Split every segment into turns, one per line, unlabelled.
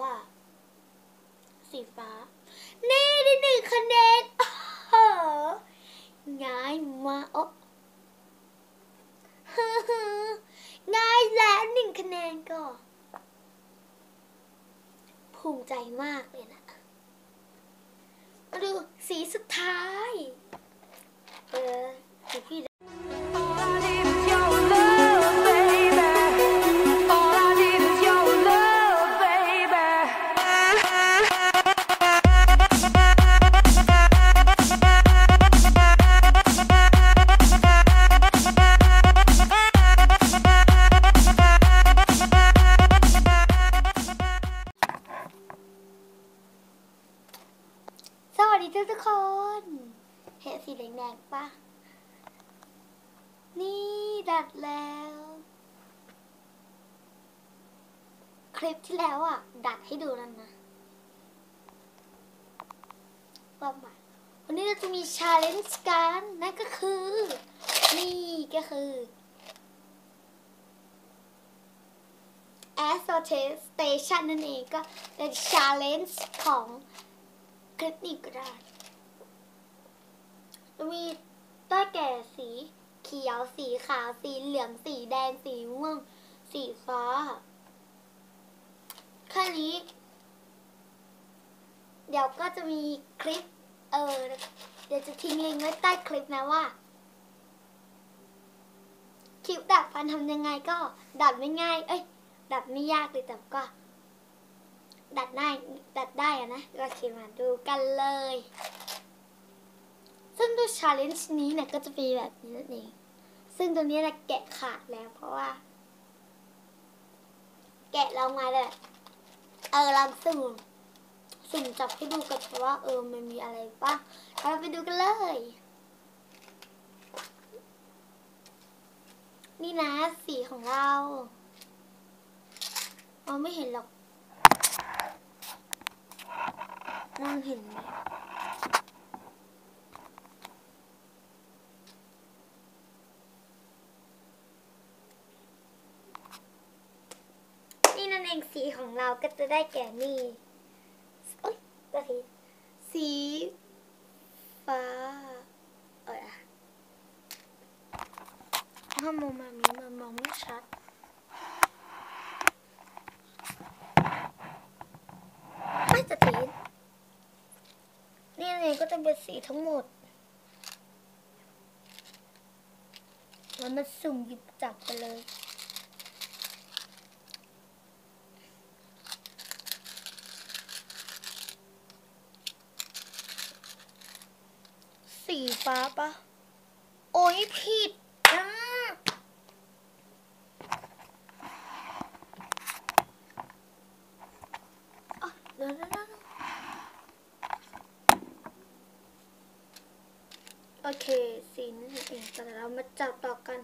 ว่า สีฟ้า นี่ได้หนึ่งคะแนนโอ้โหง่ายมากโอ้ฮึฮึง่ายแล้วหนึ่งคะแนนก็ ภูมิใจมากเลยนะ มาดูสีสุดท้าย เออสีพี่ วัสดีทุกคน เห็นสีแดงๆปะ นี่ดัดแล้ว คลิปที่แล้วอะ ดัดให้ดูแล้วนะว่ามาวันนี้เราจะมีชาเลนจ์กันนั่นก็คือ นี่ก็คือ a s o t e Station นั่นเองก็เป็นชาเลนจ์ของ คลิปนี้ก็ได้จะมีได้แก่สีเขียว สีขาว สีเหลือง สีแดง สีม่วง สีฟ้า แค่นี้ เดี๋ยวก็จะมีคลิป เออ เดี๋ยวจะทิ้งลิงก์ไว้ใต้คลิปนะว่า คลิปดัดฟันทำยังไงก็ดัดไม่ง่าย เอ้ย ดัดไม่ยากเลยแต่ก็ ดัดได้ดัดได้อะนะก็คิดมาดูกันเลย ซึ่งตัวชาเลนจ์นี้เนี่ยก็จะเป็นแบบนี้นั่นเอง ซึ่งตัวนี้นะแกะขาดแล้วเพราะว่า แกะลองมาเลยเออลองสุ่มสุ่มจับให้ดูกันว่าเออมันมีอะไรบ้างเราไปดูกันเลย นี่นะสีของเรามองไม่เห็นหรอกม องเห็นไหมนี่นั่นเองสีของเราก็จะได้แก่นี่เอ้ยก็สีสีฟ้า เอออะถ้ามองมามีมันมองไม่ชัด ไม่จะสีนี่นั่นเอง ก็จะเป็นสีทั้งหมดมันมาสุ่มหยิบจับไปเลย สีฟ้าปะโอ้ยผิดอะเดี๋ยวเดี๋ยวเดี๋ยวโอ เคสีนั่นเองแต่เรามาจับต่อกัน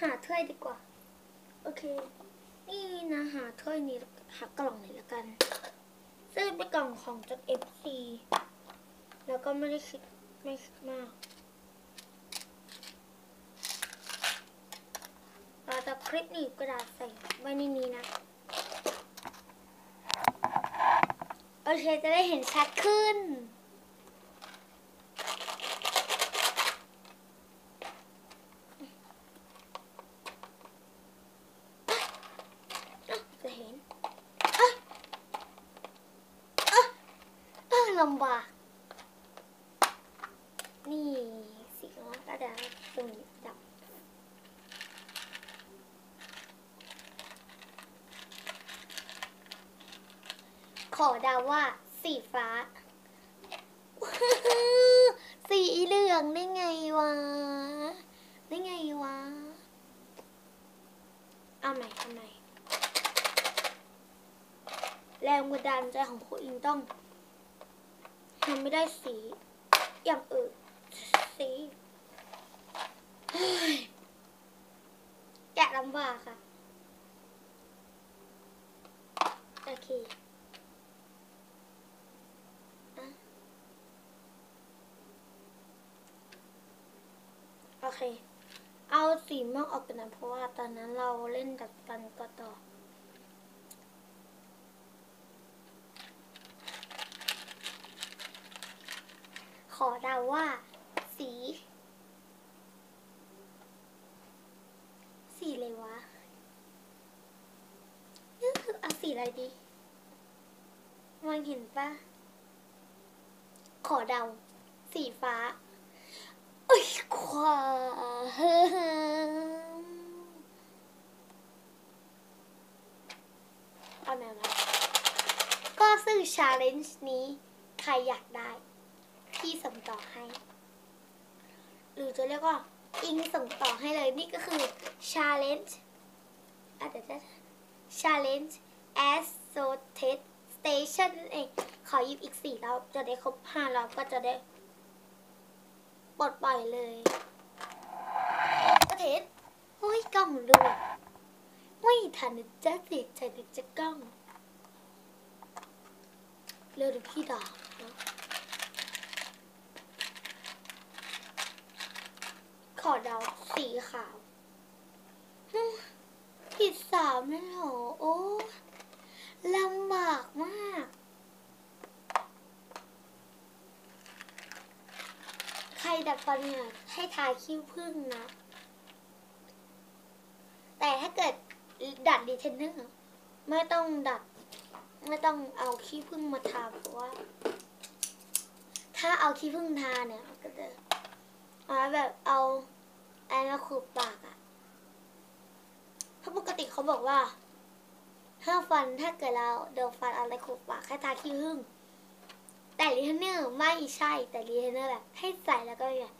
หาถ้วยดีกว่า โอเค นี่นะหาถ้วยนี้หากล่องนี้แล้วกันซึ่งเป็นกล่องของจาก FC แล้วก็ไม่ได้คิดไม่คิดมากเราจะคลิปหนีบกระดาษใส่ไว้ในนี้นะ โอเคจะได้เห็นชัดขึ้น จะเห็นเอ้ยเอ้ยเอ้ย ลำบาก นี่สีของกระดาษสุ่มจับขอดาว่าสีฟ้า สีเหลืองได้ไงวะ ได้ไงวะ เอาใหม่เอาใหม่แรงบันดาลใจของครูอิงต้อง ทำไม่ได้สีอย่างอื่นสีแกะลำบากค่ะ โอเคอะโอเค เอาสีม่วงออกกันนะเพราะว่าตอนนั้นเราเล่นดัดฟันก็ต่อ ขอเดาว่า สี สีอะไรวะเอ้อเอาสีอะไรดีมองเห็นปะขอเดา สีฟ้าเอ้ยควาเอาแนวมาก็ซึ่งชาเลนจ์นี้ ใครอยากได้ พี่ส่งต่อให้ หรือจะเรียกว่าอิงส่งต่อให้เลยนี่ก็คือ challenge อะเดี๋ยวจะ challenge as so test station เองขอยิบอีกสี่รอบจะได้ครบห้ารอบก็จะได้ปลดปล่อยเลยก็เทสเฮ้ยกล้องด้วยไม่ทันนะจ๊ะเสียใจนจะกล้องเร็วดี๋ยวพี่ด่านะขอเดา สีขาวผิดสามแล้วเหรอ โอ้ลำบากมาก ใครดัดฟันเนี่ยให้ทาคิ้วพึ่งนะ แต่ถ้าเกิดดัดดีเทนเนอร์ไม่ต้องดัด ไม่ต้องเอาขี้พึ่งมาทาเพราะว่า ถ้าเอาขี้พึ่งทาเนี่ยก็จะเอาแบบเอา อะไรมาขูดปากอะเพราะปกติเขาบอกว่าถ้าฟันถ้าเกิดเราโดนฟันอะไรขูดปากให้ทาขี้พึ่งแต่รีเทนเนอร์ไม่ใช่แต่รีเทนเนอร์แบบให้ใส่แล้วก็แบบ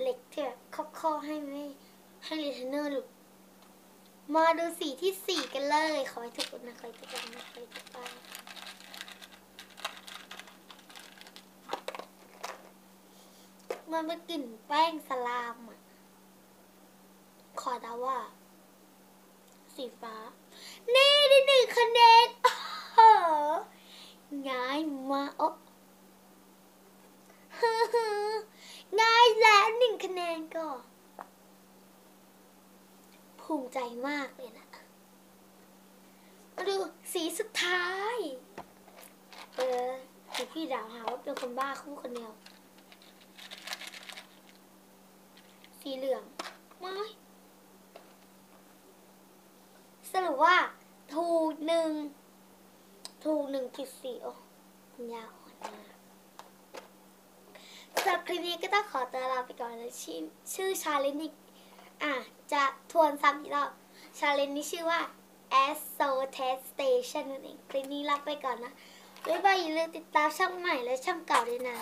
เหล็กที่แบบข้อๆให้ไม่ให้รีเทนเนอร์หลุดมาดูสีที่สี่กันเลยขอให้ถูกนะขอให้ถูกนะขอให้ถูกต้องมันเป็นกลิ่นแป้งสลามอะ ขอเดาว่า สีฟ้า นี่ได้หนึ่งคะแนนง่ายมากโอ้ง่ายแล้วหนึ่งคะแนนก็ ภูมิใจมากเลยนะมาดูสีสุดท้าย เออพี่ดาวหาว่าเป็นคนบ้าคู่คนเดียว สีเหลืองไม่สรุปว่า ถูกหนึ่งิดสี่โอ้ปัญญาอ่อนมากสำหรับคลิปนี้ก็ต้องขอตัวลาไปก่อนเลยชื่อชื่อชาเลนจ์อีกอะ จะทวนซ้ำอีกรอบชาเลนจ์นี้ชื่อว่า a s o Test Station นั่นเอง คลิปนี้ลาไปก่อนนะ บ๊ายบายอย่าลืมติดตามช่องใหม่และช่องเก่าด้วยนะ